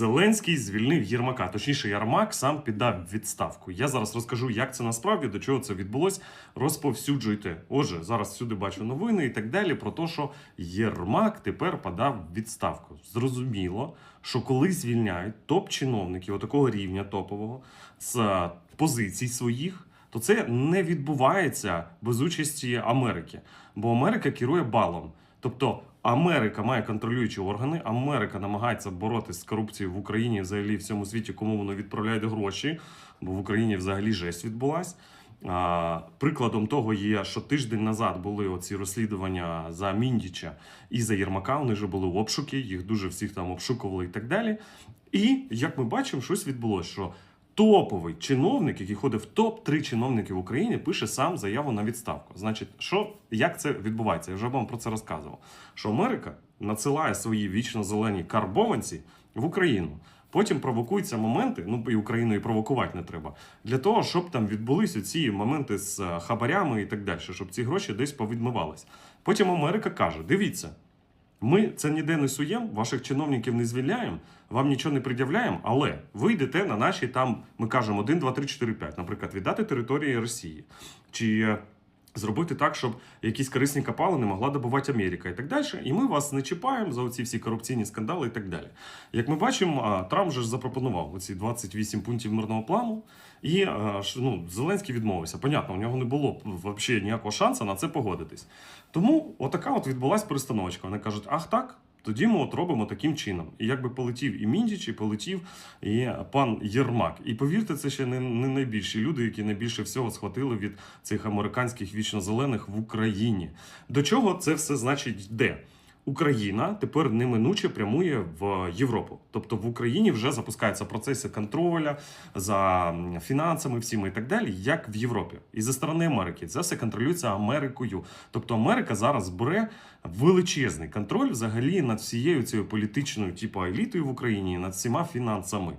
Зеленський звільнив Єрмака. Точніше, Єрмак сам піддав відставку. Я зараз розкажу, як це насправді, до чого це відбулось. Розповсюджуйте. Отже, зараз всюди бачу новини і так далі про те, що Єрмак тепер подав відставку. Зрозуміло, що коли звільняють топ-чиновників отакого рівня топового з е, позицій своїх. То це не відбувається без участі Америки, бо Америка керує балом. Тобто Америка має контролюючі органи, Америка намагається боротися з корупцією в Україні, взагалі в всьому світі, кому воно відправляють гроші, бо в Україні взагалі жесть відбулась. Прикладом того є, що тиждень назад були оці розслідування за Міндіча і за Єрмака. Вони вже були обшуки, їх дуже всіх там обшукували і так далі. І як ми бачимо, щось відбулося, що топовий чиновник, який ходить в топ 3 чиновники в Україні, пише сам заяву на відставку. Значить, що як це відбувається? Я вже вам про це розказував. Що Америка надсилає свої вічно зелені карбованці в Україну. Потім провокуються моменти, ну і Україну і провокувати не треба, для того, щоб там відбулись ці моменти з е, хабарями і так далі, щоб ці гроші десь повідмивались. Потім Америка каже: дивіться, ми це ніде не суємо, ваших чиновників не звільняємо, вам нічого не пред'являємо, але ви йдете на наші там, ми кажемо 1, 2, 3, 4, 5, наприклад, віддати території Росії. Чи е, зробити так, щоб якісь корисні капали не могла добувати Америка і так далі. І ми вас не чіпаємо за оці всі корупційні скандали і так далі. Як ми бачимо, Трамп же ж запропонував оці 28 пунктів мирного плану, і ну, Зеленський відмовився. Понятно, у нього не було взагалі ніякого шансу на це погодитись. Тому отака от відбулася перестановочка. Вони кажуть, ах так. Тоді ми от робимо таким чином. І якби полетів і Міндіч, і полетів і пан Єрмак. І повірте, це ще не, не найбільші люди, які найбільше всього схватили від цих американських вічно-зелених в Україні. До чого це все значить йде? Україна тепер неминуче прямує в Європу. Тобто в Україні вже запускаються процеси контроля за фінансами, всіми і так далі, як в Європі. І зі сторони Америки це все контролюється Америкою. Тобто Америка зараз бере величезний контроль взагалі над всією цією політичною, типу елітою в Україні, над всіма фінансами.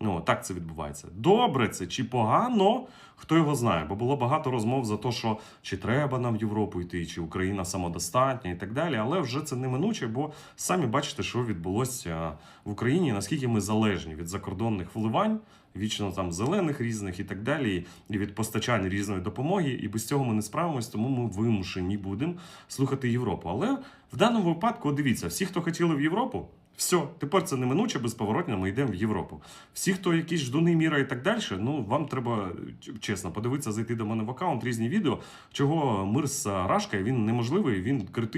Ну, так це відбувається. Добре це чи погано, хто його знає, бо було багато розмов за те, що чи треба нам в Європу йти, чи Україна самодостатня і так далі. Але вже це неминуче, бо самі бачите, що відбулося в Україні, наскільки ми залежні від закордонних вливань, вічно там зелених різних і так далі, і від постачань різної допомоги. І без цього ми не справимось, тому ми вимушені будемо слухати Європу. Але в даному випадку, дивіться, всі, хто хотіли в Європу. Все, тепер це неминуче, безповоротно ми йдемо в Європу. Всі, хто якісь ждуни міра і так далі, ну вам треба чесно подивитися, зайти до мене в аккаунт, різні відео, чого мир з Рашкою він неможливий, він критичний.